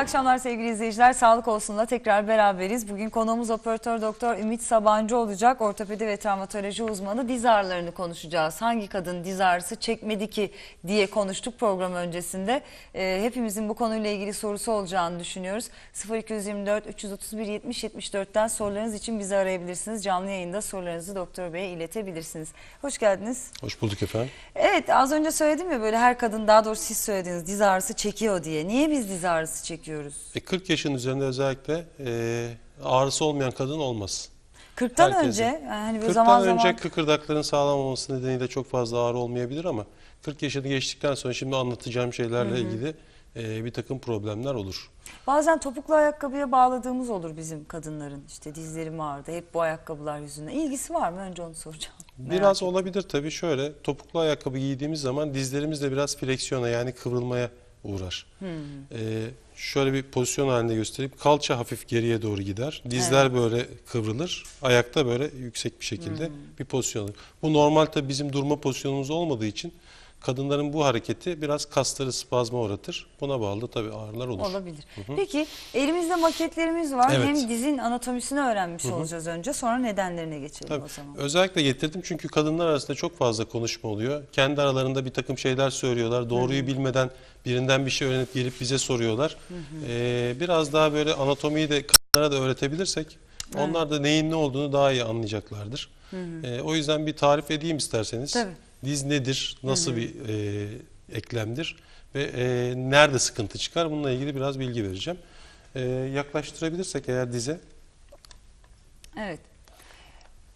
Akşamlar sevgili izleyiciler. Sağlık olsunla tekrar beraberiz. Bugün konuğumuz operatör doktor Ümit Sabancı olacak. Ortopedi ve travmatoloji uzmanı diz ağrılarını konuşacağız. Hangi kadın diz ağrısı çekmedi ki diye konuştuk program öncesinde. Ee, hepimizin bu konuyla ilgili sorusu olacağını düşünüyoruz. 0224 331 70 74'ten sorularınız için bizi arayabilirsiniz. Canlı yayında sorularınızı doktor beye iletebilirsiniz. Hoş geldiniz. Hoş bulduk efendim. Evet az önce söyledim ya böyle her kadın daha doğrusu siz söylediniz diz ağrısı çekiyor diye. Niye biz diz ağrısı çekiyoruz? E, 40 yaşın üzerinde özellikle e, ağrısı olmayan kadın olmaz. 40'tan Herkese. önce yani hani böyle 40'tan zaman önce zaman kıkırdakların sağlam olması nedeniyle çok fazla ağrı olmayabilir ama 40 yaşını geçtikten sonra şimdi anlatacağım şeylerle ilgili e, bir takım problemler olur. bazen topuklu ayakkabıya bağladığımız olur bizim kadınların. İşte dizlerim ağrıdı hep bu ayakkabılar yüzünden. İlgisi var mı? Önce onu soracağım. Merak Biraz ettim. olabilir tabii şöyle topuklu ayakkabı giydiğimiz zaman dizlerimiz de biraz fleksiyona yani kıvrılmaya uğrar. Hmm. E, şöyle bir pozisyon halinde göstereyim. Kalça hafif geriye doğru gider. Dizler böyle kıvrılır. Ayakta böyle yüksek bir şekilde Hmm. bir pozisyon alır. Bu normal tabii bizim durma pozisyonumuz olmadığı için kadınların bu hareketi biraz kasları spazma uğratır. Buna bağlı tabii ağrılar olur. Olabilir. Peki elimizde maketlerimiz var. Evet. Hem dizin anatomisini öğrenmiş olacağız önce. Sonra nedenlerine geçelim Tabii. o zaman. Özellikle getirdim çünkü kadınlar arasında çok fazla konuşma oluyor. Kendi aralarında bir takım şeyler söylüyorlar. Doğruyu bilmeden birinden bir şey öğrenip gelip bize soruyorlar. Ee, biraz daha böyle anatomiyi de kadınlara da öğretebilirsek onlar da neyin ne olduğunu daha iyi anlayacaklardır. Ee, o yüzden bir tarif edeyim isterseniz. Tabii. Diz nedir, nasıl bir e, eklemdir ve e, nerede sıkıntı çıkar bununla ilgili biraz bilgi vereceğim. Ee, yaklaştırabilirsek eğer dize Evet.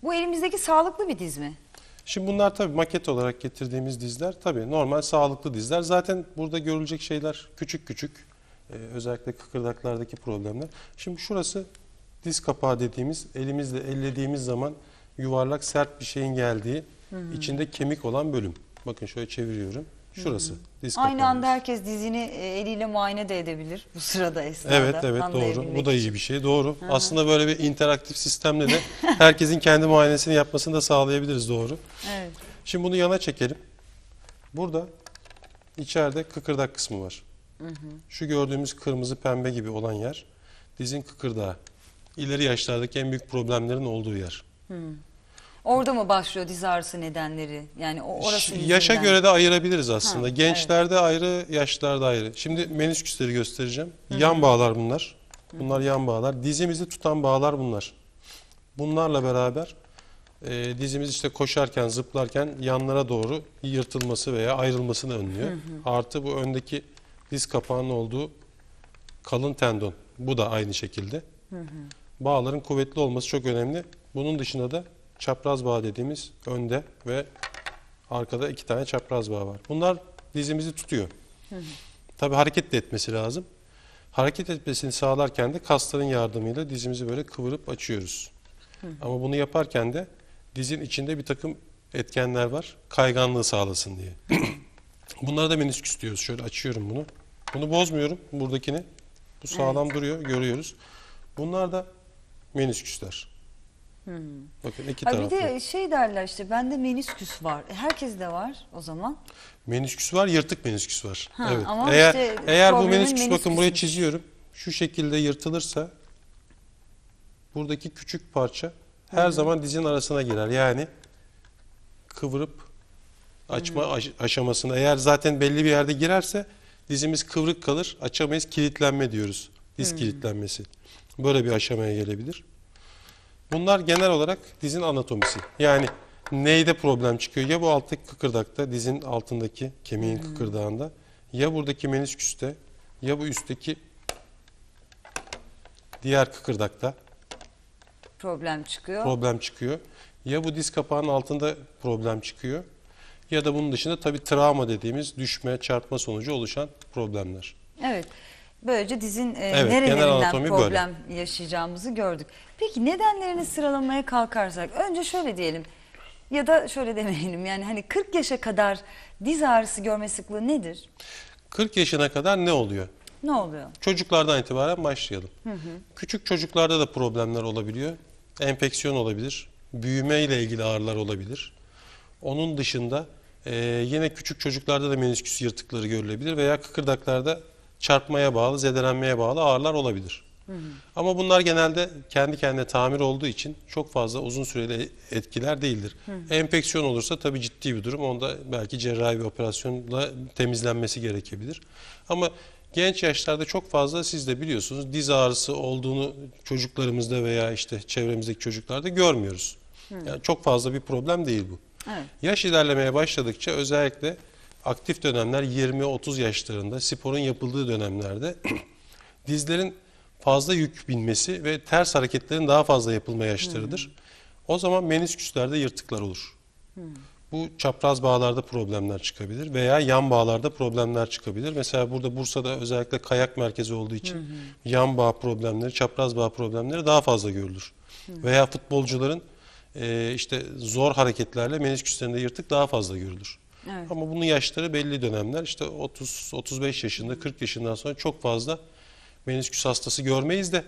Bu elimizdeki sağlıklı bir diz mi? Şimdi bunlar tabii maket olarak getirdiğimiz dizler tabii normal sağlıklı dizler. Zaten burada görülecek şeyler küçük küçük. Ee, özellikle kıkırdaklardaki problemler. Şimdi şurası diz kapağı dediğimiz elimizle ellediğimiz zaman yuvarlak sert bir şeyin geldiği içinde kemik olan bölüm. Bakın şöyle çeviriyorum. Şurası diz kapağı. Aynı anda herkes dizini e, eliyle muayene de edebilir bu sırada esnada. Evet evet doğru. Bu da iyi bir şey. Doğru. Aslında böyle bir interaktif sistemle de herkesin kendi muayenesini yapmasını da sağlayabiliriz. Doğru. Evet. Şimdi bunu yana çekelim. Burada içeride kıkırdak kısmı var. Şu gördüğümüz kırmızı pembe gibi olan yer dizin kıkırdağı. İleri yaşlardaki en büyük problemlerin olduğu yer. Orada mı başlıyor diz ağrısı nedenleri? Yani o orası yüzünden. Yaşa göre de ayırabiliriz aslında. Ha, Gençlerde ayrı, yaşlarda ayrı. Şimdi menisküsleri göstereceğim. Yan bağlar bunlar. Bunlar yan bağlar. Dizimizi tutan bağlar bunlar. Bunlarla beraber e, dizimiz işte koşarken, zıplarken yanlara doğru yırtılması veya ayrılmasını önlüyor. Artı bu öndeki diz kapağının olduğu kalın tendon. Bu da aynı şekilde. Bağların kuvvetli olması çok önemli. Bunun dışında da çapraz bağ dediğimiz önde ve arkada iki tane çapraz bağ var. Bunlar dizimizi tutuyor. Tabii hareket de etmesi lazım. Hareket etmesini sağlarken de kasların yardımıyla dizimizi böyle kıvırıp açıyoruz. Ama bunu yaparken de dizin içinde bir takım etkenler var. Kayganlığı sağlasın diye. Bunlara da menisküs diyoruz. Şöyle açıyorum bunu. Bunu bozmuyorum buradakini. Bu sağlam duruyor görüyoruz. Bunlar da menisküsler. Bakın iki Ha bir taraflı. de şey derler işte bende menisküs var. E, Herkes de var o zaman. Menisküs var, yırtık menisküs var. Ha, evet. ama eğer işte eğer bu problemin menisküs bakın buraya çiziyorum. Şu şekilde yırtılırsa buradaki küçük parça her zaman dizin arasına girer. Yani kıvırıp açma aş- aşamasına eğer zaten belli bir yerde girerse dizimiz kıvrık kalır. Açamayız. Kilitlenme diyoruz. Diz kilitlenmesi. Böyle bir aşamaya gelebilir. Bunlar genel olarak dizin anatomisi. Yani neyde problem çıkıyor? Ya bu alttaki kıkırdakta, dizin altındaki kemiğin kıkırdağında, ya buradaki menisküste, ya bu üstteki diğer kıkırdakta Problem çıkıyor. problem çıkıyor. Ya bu diz kapağının altında problem çıkıyor. Ya da bunun dışında tabii travma dediğimiz düşme, çarpma sonucu oluşan problemler. Evet. Böylece dizin e, Evet, nerelerinden anatomi böyle. problem yaşayacağımızı gördük. Peki nedenlerini sıralamaya kalkarsak önce şöyle diyelim ya da şöyle demeyelim yani hani 40 yaşa kadar diz ağrısı görme sıklığı nedir? 40 yaşına kadar ne oluyor? Ne oluyor? Çocuklardan itibaren başlayalım. Küçük çocuklarda da problemler olabiliyor. Enfeksiyon olabilir. Büyüme ile ilgili ağrılar olabilir. Onun dışında e, yine küçük çocuklarda da menisküs yırtıkları görülebilir veya kıkırdaklarda çarpmaya bağlı, zedelenmeye bağlı ağrılar olabilir. Ama bunlar genelde kendi kendine tamir olduğu için çok fazla uzun süreli etkiler değildir. Enfeksiyon olursa tabii ciddi bir durum. Onda belki cerrahi bir operasyonla temizlenmesi gerekebilir. Ama genç yaşlarda çok fazla siz de biliyorsunuz diz ağrısı olduğunu çocuklarımızda veya işte çevremizdeki çocuklarda görmüyoruz. Yani çok fazla bir problem değil bu. Evet. Yaş ilerlemeye başladıkça özellikle aktif dönemler 20-30 yaşlarında sporun yapıldığı dönemlerde dizlerin fazla yük binmesi ve ters hareketlerin daha fazla yapılma yaşlarıdır. O zaman menisküslerde yırtıklar olur. Bu çapraz bağlarda problemler çıkabilir veya yan bağlarda problemler çıkabilir. Mesela burada Bursa'da özellikle kayak merkezi olduğu için yan bağ problemleri, çapraz bağ problemleri daha fazla görülür. Veya futbolcuların e, işte zor hareketlerle menisküslerinde yırtık daha fazla görülür. Evet. Ama bunun yaşları belli dönemler. İşte 30 35 yaşında, 40 yaşından sonra çok fazla menisküs hastası görmeyiz de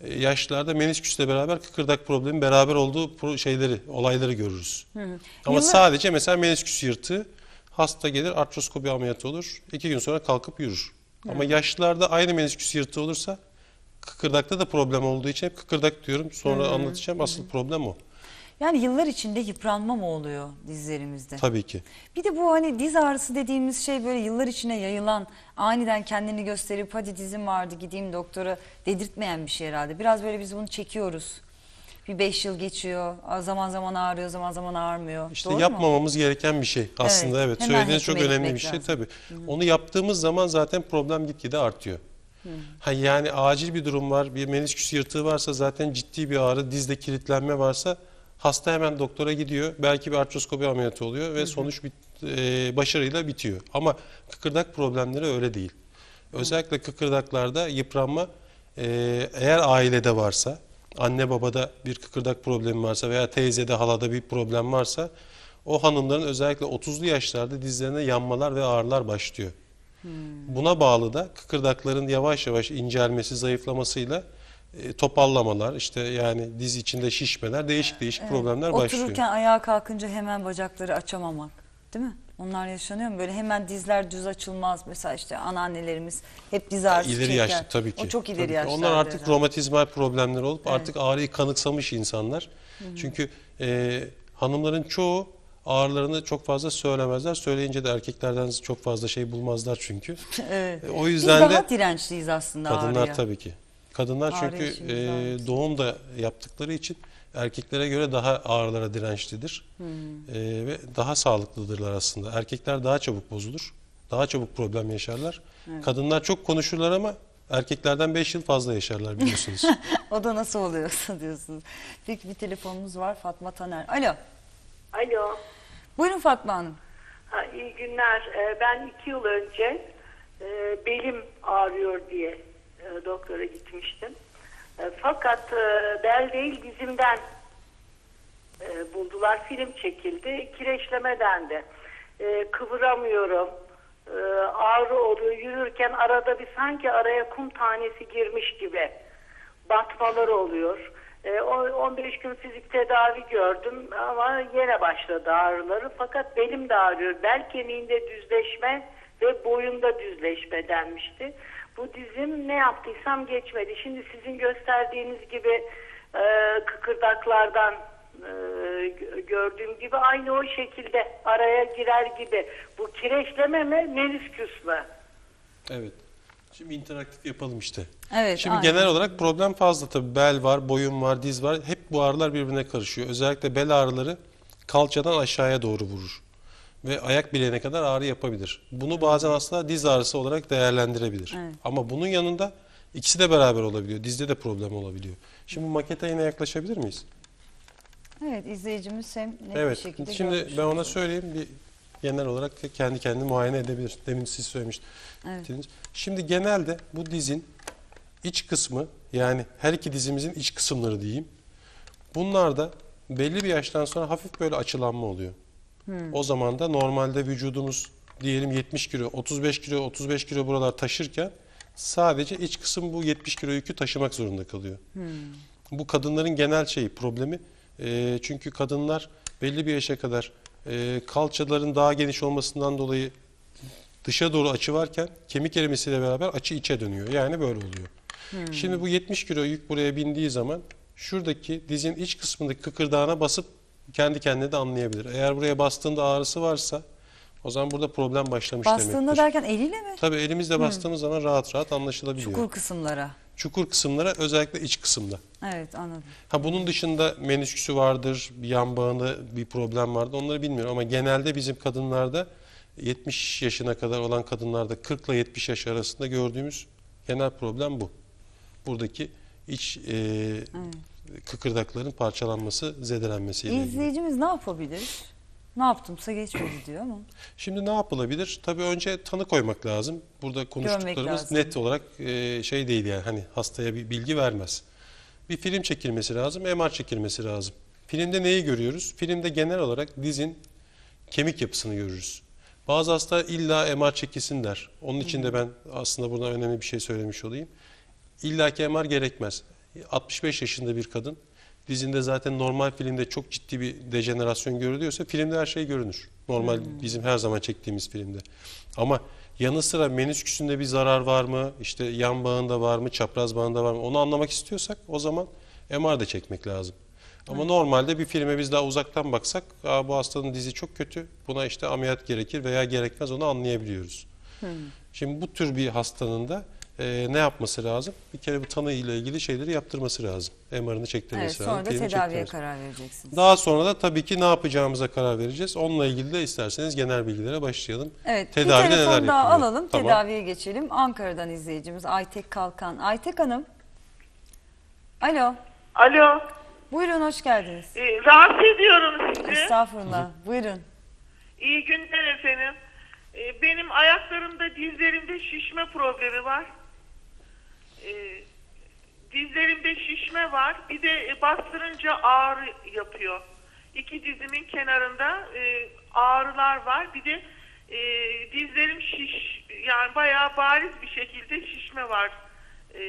e, yaşlarda menisküsle beraber kıkırdak problemi beraber olduğu şeyleri, olayları görürüz. Ama Yıllar- sadece mesela menisküs yırtığı hasta gelir artroskopi ameliyatı olur. iki gün sonra kalkıp yürür. Ama yaşlılarda aynı menisküs yırtığı olursa kıkırdakta da problem olduğu için hep kıkırdak diyorum. Sonra anlatacağım. Asıl problem o. Yani yıllar içinde yıpranma mı oluyor dizlerimizde? Tabii ki. Bir de bu hani diz ağrısı dediğimiz şey böyle yıllar içine yayılan, aniden kendini gösterip hadi dizim vardı gideyim doktora dedirtmeyen bir şey herhalde. Biraz böyle biz bunu çekiyoruz. Bir beş yıl geçiyor, zaman zaman ağrıyor, zaman zaman ağrımıyor. İşte Doğru mu? yapmamamız gereken bir şey. Aslında evet, hemen söylediğiniz çok önemli bir şey lazım. tabii. Onu yaptığımız zaman zaten problem gitgide artıyor. Ha yani acil bir durum var, bir menisküs yırtığı varsa zaten ciddi bir ağrı, dizde kilitlenme varsa hasta hemen doktora gidiyor. Belki bir artroskopi ameliyatı oluyor ve sonuç bit, e, başarıyla bitiyor. Ama kıkırdak problemleri öyle değil. Özellikle kıkırdaklarda yıpranma e, eğer ailede varsa, anne babada bir kıkırdak problemi varsa veya teyzede halada bir problem varsa o hanımların özellikle 30'lu yaşlarda dizlerine yanmalar ve ağrılar başlıyor. Buna bağlı da kıkırdakların yavaş yavaş incelmesi, zayıflamasıyla e, topallamalar, işte yani diz içinde şişmeler, değişik değişik problemler başlıyor. Otururken ayağa kalkınca hemen bacakları açamamak değil mi? Onlar yaşanıyor mu? Böyle hemen dizler düz açılmaz. Mesela işte anneannelerimiz hep diz ağrısı İleri çeker. yaşlı tabii ki. O çok ileri yaşlarda. Onlar artık herhalde. romatizmal problemler olup artık ağrıyı kanıksamış insanlar. Çünkü e, hanımların çoğu ağrılarını çok fazla söylemezler. Söyleyince de erkeklerden çok fazla şey bulmazlar çünkü. Evet. E, o Biz yüzden daha de dirençliyiz aslında kadınlar ağrıya. tabii ki. Kadınlar Ağrı çünkü e, doğum da yaptıkları için erkeklere göre daha ağrılara dirençlidir. Hmm. E, ve daha sağlıklıdırlar aslında. Erkekler daha çabuk bozulur. Daha çabuk problem yaşarlar. Kadınlar çok konuşurlar ama erkeklerden 5 yıl fazla yaşarlar biliyorsunuz. O da nasıl oluyorsa diyorsunuz. Peki bir telefonumuz var Fatma Taner. Alo. Alo. Buyurun Fatma Hanım. Ha, iyi günler. Ee, ben iki yıl önce e, belim ağrıyor diye e, doktora gitmiştim. E, fakat e, bel değil dizimden e, buldular. Film çekildi. Kireçleme dendi. E, kıvıramıyorum. E, ağrı oluyor. Yürürken arada bir sanki araya kum tanesi girmiş gibi batmalar oluyor. E, o- 15 gün fizik tedavi gördüm ama yine başladı ağrıları. Fakat belim de ağrıyor. Bel kemiğinde düzleşme ve boyunda düzleşme denmişti. Bu dizim ne yaptıysam geçmedi. Şimdi sizin gösterdiğiniz gibi e, kıkırdaklardan e, gö- gördüğüm gibi aynı o şekilde araya girer gibi. Bu kireçleme mi menisküs mü? evet. Şimdi interaktif yapalım işte. Evet, Şimdi aynen. genel olarak problem fazla tabii. Bel var, boyun var, diz var. Hep bu ağrılar birbirine karışıyor. Özellikle bel ağrıları kalçadan aşağıya doğru vurur. Ve ayak bileğine kadar ağrı yapabilir. Bunu bazen hastalar diz ağrısı olarak değerlendirebilir. Evet. Ama bunun yanında ikisi de beraber olabiliyor. Dizde de problem olabiliyor. Şimdi makete yine yaklaşabilir miyiz? Evet izleyicimiz hem net bir Evet. şekilde Şimdi ben ona söyleyeyim bir genel olarak kendi kendini muayene edebilir. Demin siz söylemiştiniz. Şimdi genelde bu dizin iç kısmı yani her iki dizimizin iç kısımları diyeyim. Bunlarda belli bir yaştan sonra hafif böyle açılanma oluyor. O zaman da normalde vücudumuz diyelim 70 kilo, 35 kilo, 35 kilo buralar taşırken sadece iç kısım bu 70 kilo yükü taşımak zorunda kalıyor. Bu kadınların genel şeyi problemi. Ee, çünkü kadınlar belli bir yaşa kadar e, kalçaların daha geniş olmasından dolayı dışa doğru açı varken kemik erimesiyle beraber açı içe dönüyor. Yani böyle oluyor. Şimdi bu 70 kilo yük buraya bindiği zaman şuradaki dizin iç kısmındaki kıkırdağına basıp kendi kendine de anlayabilir. Eğer buraya bastığında ağrısı varsa o zaman burada problem başlamış Bastığında demektir. derken eliyle mi? Tabii elimizle bastığımız zaman rahat rahat anlaşılabiliyor. Çukur, Çukur kısımlara. kısımlara özellikle iç kısımda. Evet anladım. Ha bunun dışında menisküsü vardır, bir yan bağında bir problem vardı. Onları bilmiyorum ama genelde bizim kadınlarda 70 yaşına kadar olan kadınlarda 40 ile 70 yaş arasında gördüğümüz genel problem bu. Buradaki iç e, kıkırdakların parçalanması, zedelenmesiyle ilgili. İzleyicimiz ne yapabilir? Ne yaptımsa geçmedi diyor ama. Şimdi ne yapılabilir? Tabii önce tanı koymak lazım. Burada konuştuklarımız net olarak e, şey değil yani hani hastaya bir bilgi vermez. Bir film çekilmesi lazım, MR çekilmesi lazım. Filmde neyi görüyoruz? Filmde genel olarak dizin kemik yapısını görürüz. Bazı hasta illa MR çekilsin der. Onun için de ben aslında burada önemli bir şey söylemiş olayım. İlla ki MR gerekmez. 65 yaşında bir kadın dizinde zaten normal filmde çok ciddi bir dejenerasyon görülüyorsa filmde her şey görünür. Normal bizim her zaman çektiğimiz filmde. Ama yanı sıra menisküsünde bir zarar var mı, işte yan bağında var mı, çapraz bağında var mı onu anlamak istiyorsak o zaman MR de çekmek lazım. Ama normalde bir filme biz daha uzaktan baksak Aa, bu hastanın dizi çok kötü buna işte ameliyat gerekir veya gerekmez onu anlayabiliyoruz. Şimdi bu tür bir hastanın da e, ne yapması lazım? Bir kere bu tanı ile ilgili şeyleri yaptırması lazım. MR'ını çektirmesi Evet, lazım. sonra da tedaviye karar vereceksiniz. Daha sonra da tabii ki ne yapacağımıza karar vereceğiz. Onunla ilgili de isterseniz genel bilgilere başlayalım. Evet, Tedavide bir telefon neler daha yapılıyor? alalım, Tamam. tedaviye geçelim. Ankara'dan izleyicimiz Aytek Kalkan. Aytek Hanım. Alo, Alo, buyurun hoş geldiniz. e, rahatsız ediyorum sizi. Estağfurullah, buyurun. İyi günler efendim. E, benim ayaklarımda, dizlerimde şişme problemi var. E, dizlerimde şişme var. Bir de e, bastırınca ağrı yapıyor. İki dizimin kenarında e, ağrılar var. Bir de e, dizlerim şiş, yani bayağı bariz bir şekilde şişme var. e,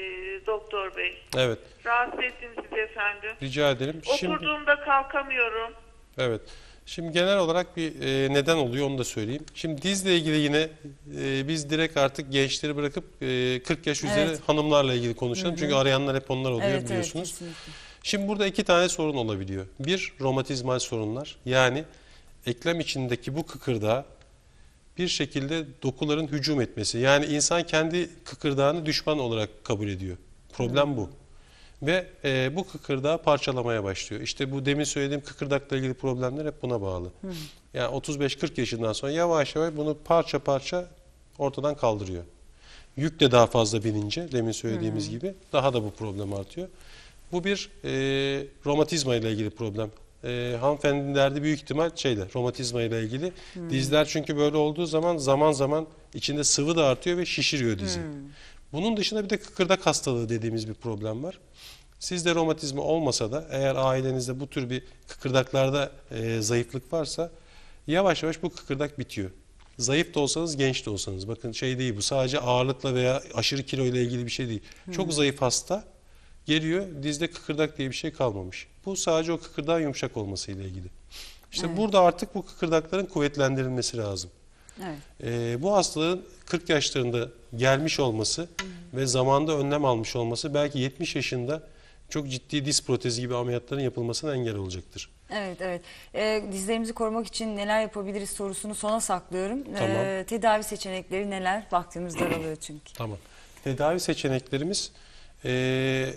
doktor bey. Evet, Rahatsız ettim sizi efendim. rica ederim. Şimdi Oturduğumda kalkamıyorum. Evet. Şimdi genel olarak bir e, neden oluyor onu da söyleyeyim. Şimdi dizle ilgili yine e, biz direkt artık gençleri bırakıp e, 40 yaş üzeri Evet. hanımlarla ilgili konuşalım. Çünkü arayanlar hep onlar oluyor Evet, evet, biliyorsunuz. kesinlikle. Şimdi burada iki tane sorun olabiliyor. Bir, romatizmal sorunlar. Yani eklem içindeki bu kıkırdağa bir şekilde dokuların hücum etmesi. Yani insan kendi kıkırdağını düşman olarak kabul ediyor. Problem bu. Ve e, bu kıkırdağı parçalamaya başlıyor. İşte bu demin söylediğim kıkırdakla ilgili problemler hep buna bağlı. Yani 35-40 yaşından sonra yavaş yavaş bunu parça parça ortadan kaldırıyor. Yük de daha fazla binince demin söylediğimiz gibi daha da bu problem artıyor. Bu bir e, romatizma ile ilgili problem. E, hanımefendinin derdi büyük ihtimal şeyle romatizma ile ilgili. Dizler çünkü böyle olduğu zaman zaman zaman içinde sıvı da artıyor ve şişiriyor dizi. Bunun dışında bir de kıkırdak hastalığı dediğimiz bir problem var. Sizde romatizma olmasa da eğer ailenizde bu tür bir kıkırdaklarda e, zayıflık varsa yavaş yavaş bu kıkırdak bitiyor. Zayıf da olsanız genç de olsanız bakın şey değil bu sadece ağırlıkla veya aşırı kilo ile ilgili bir şey değil. Çok zayıf hasta geliyor dizde kıkırdak diye bir şey kalmamış. Bu sadece o kıkırdağın yumuşak olması ile ilgili. İşte burada artık bu kıkırdakların kuvvetlendirilmesi lazım. Evet. Ee, bu hastalığın 40 yaşlarında gelmiş olması ve zamanda önlem almış olması belki 70 yaşında çok ciddi diz protezi gibi ameliyatların yapılmasına engel olacaktır. Evet, evet. Ee, dizlerimizi korumak için neler yapabiliriz sorusunu sona saklıyorum. Tamam. Ee, tedavi seçenekleri neler? Vaktimiz daralıyor çünkü. Tamam. Tedavi seçeneklerimiz eee,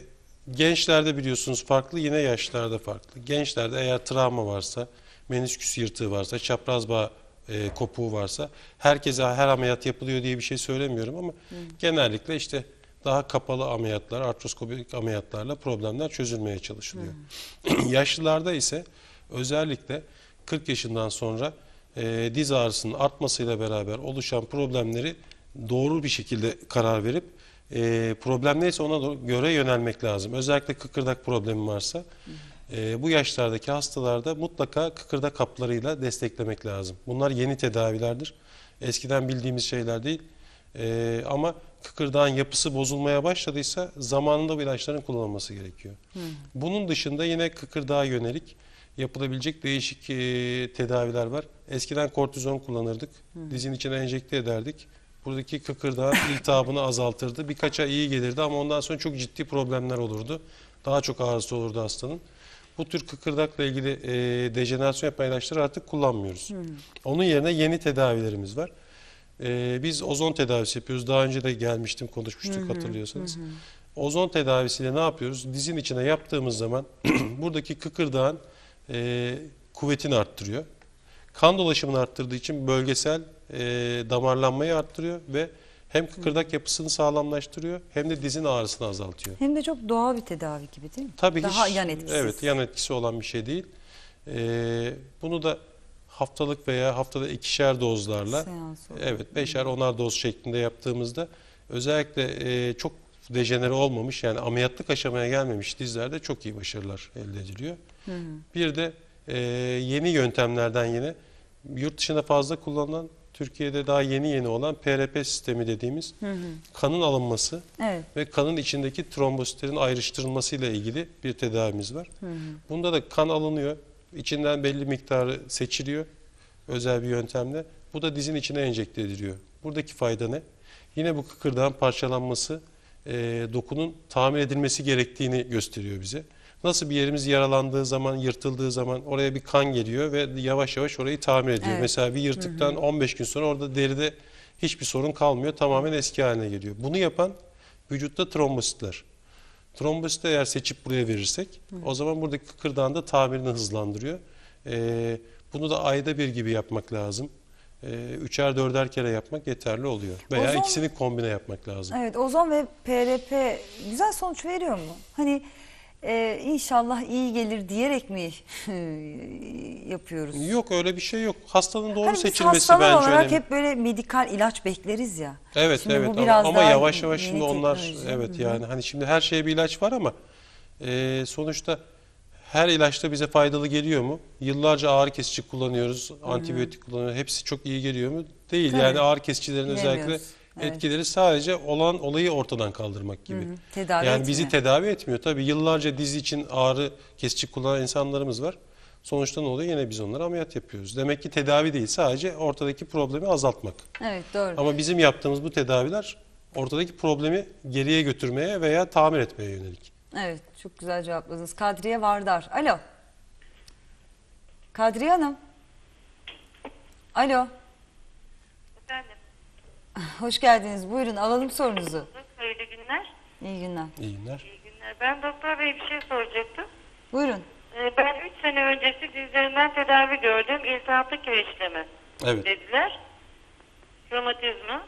gençlerde biliyorsunuz farklı yine yaşlarda farklı. Gençlerde eğer travma varsa, menisküs yırtığı varsa, çapraz bağ eee, kopuğu varsa herkese her ameliyat yapılıyor diye bir şey söylemiyorum ama genellikle işte daha kapalı ameliyatlar, artroskopik ameliyatlarla problemler çözülmeye çalışılıyor. Yaşlılarda ise özellikle 40 yaşından sonra eee, diz ağrısının artmasıyla beraber oluşan problemleri doğru bir şekilde karar verip e, problem neyse ona göre yönelmek lazım. Özellikle kıkırdak problemi varsa e, bu yaşlardaki hastalarda mutlaka kıkırdak haplarıyla desteklemek lazım. Bunlar yeni tedavilerdir. Eskiden bildiğimiz şeyler değil. E, ama kıkırdağın yapısı bozulmaya başladıysa zamanında bu ilaçların kullanılması gerekiyor. Bunun dışında yine kıkırdağa yönelik yapılabilecek değişik e, tedaviler var. Eskiden kortizon kullanırdık. Dizin içine enjekte ederdik. Buradaki kıkırdağın iltihabını azaltırdı. Birkaç ay iyi gelirdi ama ondan sonra çok ciddi problemler olurdu. Daha çok ağrısı olurdu hastanın. Bu tür kıkırdakla ilgili e, dejenerasyon yapan ilaçları artık kullanmıyoruz. Onun yerine yeni tedavilerimiz var. E, biz ozon tedavisi yapıyoruz. Daha önce de gelmiştim konuşmuştuk hatırlıyorsanız. Ozon tedavisiyle ne yapıyoruz? Dizin içine yaptığımız zaman buradaki kıkırdağın e, kuvvetini arttırıyor. Kan dolaşımını arttırdığı için bölgesel e, damarlanmayı arttırıyor ve hem kıkırdak yapısını sağlamlaştırıyor hem de dizin ağrısını azaltıyor. Hem de çok doğal bir tedavi gibi değil mi? Tabii Daha hiç, yan etkisiz. Evet, yan etkisi olan bir şey değil. Ee, bunu da haftalık veya haftada ikişer dozlarla, evet beşer onar doz şeklinde yaptığımızda özellikle e, çok dejenere olmamış yani ameliyatlık aşamaya gelmemiş dizlerde çok iyi başarılar elde ediliyor. Bir de e, yeni yöntemlerden yine yurt dışında fazla kullanılan Türkiye'de daha yeni yeni olan PRP sistemi dediğimiz kanın alınması Evet. ve kanın içindeki trombositlerin ayrıştırılmasıyla ilgili bir tedavimiz var. Bunda da kan alınıyor, içinden belli miktarı seçiliyor özel bir yöntemle. Bu da dizin içine enjekte ediliyor. Buradaki fayda ne? Yine bu kıkırdağın parçalanması, e, dokunun tamir edilmesi gerektiğini gösteriyor bize. Nasıl bir yerimiz yaralandığı zaman, yırtıldığı zaman oraya bir kan geliyor ve yavaş yavaş orayı tamir ediyor. Evet. Mesela bir yırtıktan 15 gün sonra orada deride hiçbir sorun kalmıyor. Tamamen eski haline geliyor. Bunu yapan vücutta trombositler. Trombositi eğer seçip buraya verirsek o zaman buradaki kıkırdağın da tamirini hızlandırıyor. Ee, bunu da ayda bir gibi yapmak lazım. Ee, üçer dörder kere yapmak yeterli oluyor. Veya Ozon- ikisini kombine yapmak lazım. Evet ozon ve PRP güzel sonuç veriyor mu? Hani e, inşallah iyi gelir diyerek mi yapıyoruz? Yok öyle bir şey yok. Hastanın doğru Hani seçilmesi bence olarak önemli. hep böyle medikal ilaç bekleriz ya. Evet Şimdi bu evet ama, biraz ama daha yavaş yavaş şimdi onlar evet yani hani şimdi her şeye bir ilaç var ama e, sonuçta her ilaçta bize faydalı geliyor mu? Yıllarca ağrı kesici kullanıyoruz, antibiyotik kullanıyoruz. Hepsi çok iyi geliyor mu? Değil. Tabii. Yani ağrı kesicilerin özellikle. Evet. etkileri sadece olan olayı ortadan kaldırmak gibi. Tedavi yani bizi etmiyor. tedavi etmiyor. Tabii yıllarca dizi için ağrı kesici kullanan insanlarımız var. Sonuçta ne oluyor? Yine biz onlara ameliyat yapıyoruz. Demek ki tedavi değil, sadece ortadaki problemi azaltmak. Evet doğru. Ama bizim yaptığımız bu tedaviler ortadaki problemi geriye götürmeye veya tamir etmeye yönelik. Evet çok güzel cevapladınız. Kadriye Vardar. Alo. Kadriye Hanım. Alo. Hoş geldiniz. Buyurun alalım sorunuzu. hayırlı günler. İyi günler. İyi günler. İyi günler. Ben doktor bey bir şey soracaktım. Buyurun. Ee, Ben 3 sene öncesi dizlerimden tedavi gördüm. İltihaplı kireçleme Evet. dediler. Romatizma.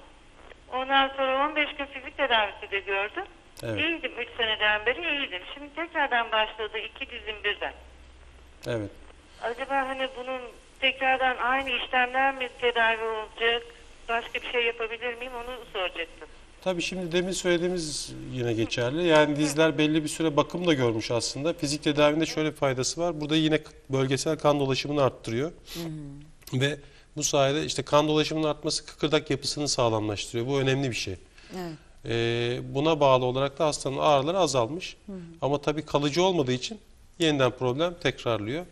Ondan sonra 15 gün fizik tedavisi de gördüm. Evet. İyiydim 3 seneden beri iyiydim. Şimdi tekrardan başladı iki dizim birden. Evet. Acaba hani bunun tekrardan aynı işlemler mi tedavi olacak? Başka bir şey yapabilir miyim onu soracaktım. Tabii şimdi demin söylediğimiz yine geçerli. Yani dizler belli bir süre bakım da görmüş aslında. Fizik tedavinde şöyle bir faydası var. Burada yine bölgesel kan dolaşımını arttırıyor. Ve bu sayede işte kan dolaşımının artması kıkırdak yapısını sağlamlaştırıyor. Bu önemli bir şey. Evet. Ee, buna bağlı olarak da hastanın ağrıları azalmış. Ama tabii kalıcı olmadığı için yeniden problem tekrarlıyor.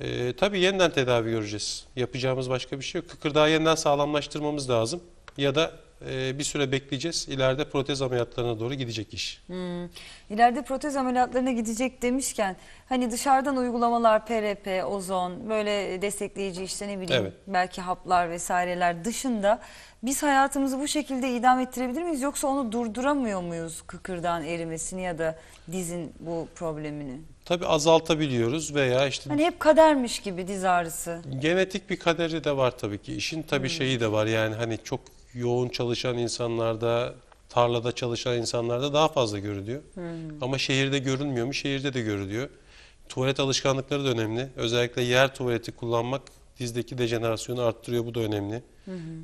Ee, tabii yeniden tedavi göreceğiz. Yapacağımız başka bir şey yok. Kıkırdağı yeniden sağlamlaştırmamız lazım. Ya da e, bir süre bekleyeceğiz. İleride protez ameliyatlarına doğru gidecek iş. Hmm. İleride protez ameliyatlarına gidecek demişken hani dışarıdan uygulamalar PRP, ozon böyle destekleyici işte ne bileyim Evet. belki haplar vesaireler dışında biz hayatımızı bu şekilde idam ettirebilir miyiz yoksa onu durduramıyor muyuz kıkırdan erimesini ya da dizin bu problemini? Tabii azaltabiliyoruz veya işte Hani hep kadermiş gibi diz ağrısı. Genetik bir kaderi de var tabii ki. İşin tabii şeyi de var. Yani hani çok yoğun çalışan insanlarda, tarlada çalışan insanlarda daha fazla görülüyor. Ama şehirde görünmüyor mu? Şehirde de görülüyor. Tuvalet alışkanlıkları da önemli. Özellikle yer tuvaleti kullanmak dizdeki dejenerasyonu arttırıyor. Bu da önemli.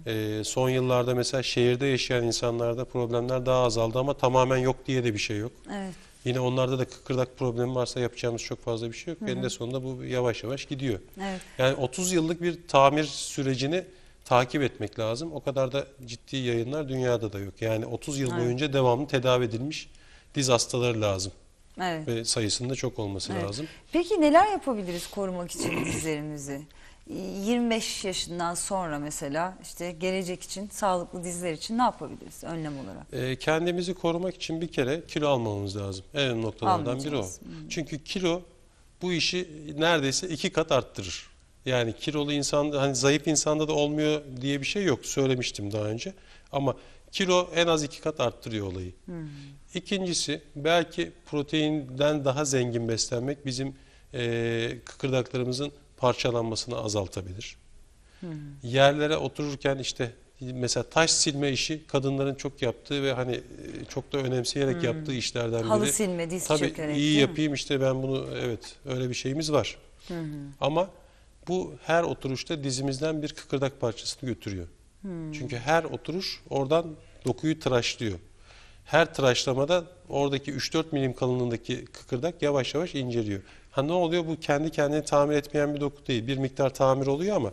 Ee, son yıllarda mesela şehirde yaşayan insanlarda problemler daha azaldı ama tamamen yok diye de bir şey yok. Evet. Yine onlarda da kıkırdak problemi varsa yapacağımız çok fazla bir şey yok. Eninde sonunda bu yavaş yavaş gidiyor. Evet. Yani 30 yıllık bir tamir sürecini takip etmek lazım. O kadar da ciddi yayınlar dünyada da yok. Yani 30 yıl Evet. boyunca devamlı tedavi edilmiş diz hastaları lazım. Evet. ve sayısının da çok olması Evet. lazım. Peki neler yapabiliriz korumak için dizlerimizi? 25 yaşından sonra mesela işte gelecek için, sağlıklı dizler için ne yapabiliriz önlem olarak? Ee, kendimizi korumak için bir kere kilo almamamız lazım. En önemli noktalardan biri o. Almayacağız. Çünkü kilo bu işi neredeyse iki kat arttırır. Yani kilolu insan, hani zayıf insanda da olmuyor diye bir şey yok. Söylemiştim daha önce. Ama kilo en az iki kat arttırıyor olayı. İkincisi belki proteinden daha zengin beslenmek bizim eee, kıkırdaklarımızın parçalanmasını azaltabilir. Yerlere otururken işte mesela taş silme işi kadınların çok yaptığı ve hani e, çok da önemseyerek yaptığı işlerden biri. Halı silme, diz Tabii çökerek, iyi değil mi? yapayım işte ben bunu evet öyle bir şeyimiz var. Ama bu her oturuşta dizimizden bir kıkırdak parçasını götürüyor. Çünkü her oturuş oradan dokuyu tıraşlıyor. Her tıraşlamada oradaki 3-4 milim kalınlığındaki kıkırdak yavaş yavaş inceliyor. Ha ne oluyor? Bu kendi kendini tamir etmeyen bir doku değil. Bir miktar tamir oluyor ama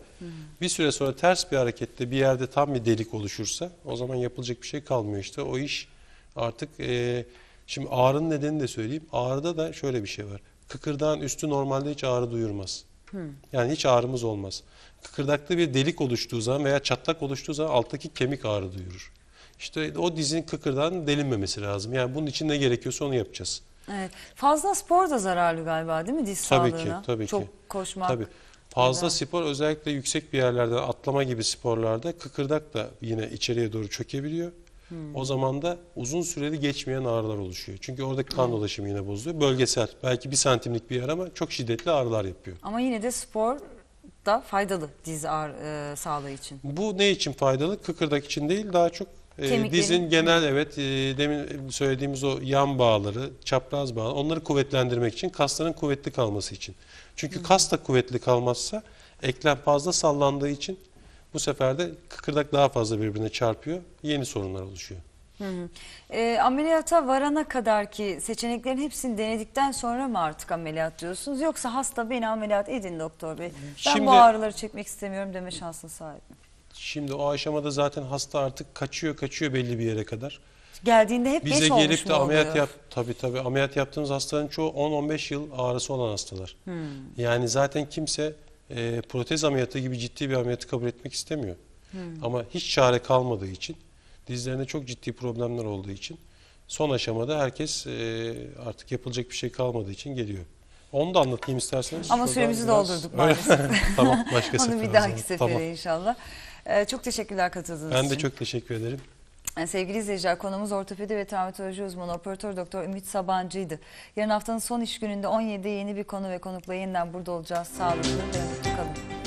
bir süre sonra ters bir harekette bir yerde tam bir delik oluşursa o zaman yapılacak bir şey kalmıyor işte. O iş artık eee, şimdi ağrının nedenini de söyleyeyim. Ağrıda da şöyle bir şey var. Kıkırdağın üstü normalde hiç ağrı duyurmaz. Yani hiç ağrımız olmaz. Kıkırdakta bir delik oluştuğu zaman veya çatlak oluştuğu zaman alttaki kemik ağrı duyurur. İşte o dizin kıkırdağın delinmemesi lazım. Yani bunun için ne gerekiyorsa onu yapacağız. Evet. Fazla spor da zararlı galiba değil mi diz Tabii ki, sağlığına? tabii Çok ki. koşmak. Tabii. Fazla Neden? spor özellikle yüksek bir yerlerde atlama gibi sporlarda kıkırdak da yine içeriye doğru çökebiliyor. Hmm. O zaman da uzun süreli geçmeyen ağrılar oluşuyor. Çünkü oradaki kan dolaşımı yine bozuluyor. Bölgesel belki bir santimlik bir yer ama çok şiddetli ağrılar yapıyor. Ama yine de spor da faydalı diz ağrı, e, sağlığı için. Bu ne için faydalı? Kıkırdak için değil daha çok e, dizin genel evet e, demin söylediğimiz o yan bağları, çapraz bağ onları kuvvetlendirmek için kasların kuvvetli kalması için. Çünkü kas da kuvvetli kalmazsa eklem fazla sallandığı için bu sefer de kıkırdak daha fazla birbirine çarpıyor. Yeni sorunlar oluşuyor. E, ameliyata varana kadar ki seçeneklerin hepsini denedikten sonra mı artık ameliyat diyorsunuz? Yoksa hasta beni ameliyat edin doktor bey. Ben Şimdi- bu ağrıları çekmek istemiyorum deme şansına sahip mi? Şimdi o aşamada zaten hasta artık kaçıyor kaçıyor belli bir yere kadar. Geldiğinde hep Bize geç olmuş gelip de ameliyat oluyor? yap tabii tabii ameliyat yaptığımız hastaların çoğu 10-15 yıl ağrısı olan hastalar. Hmm. Yani zaten kimse e, protez ameliyatı gibi ciddi bir ameliyatı kabul etmek istemiyor. Hmm. Ama hiç çare kalmadığı için dizlerinde çok ciddi problemler olduğu için son aşamada herkes e, artık yapılacak bir şey kalmadığı için geliyor. Onu da anlatayım isterseniz. Ama süremizi doldurduk maalesef. tamam başka Onu sefer bir dahaki sefere Tamam. inşallah. E, çok teşekkürler katıldığınız Ben için. de çok teşekkür ederim. Yani sevgili izleyiciler konumuz ortopedi ve travmatoloji uzmanı operatör doktor Ümit Sabancı'ydı. Yarın haftanın son iş gününde 17'de yeni bir konu ve konukla yeniden burada olacağız. Sağlıklı ve mutlu kalın.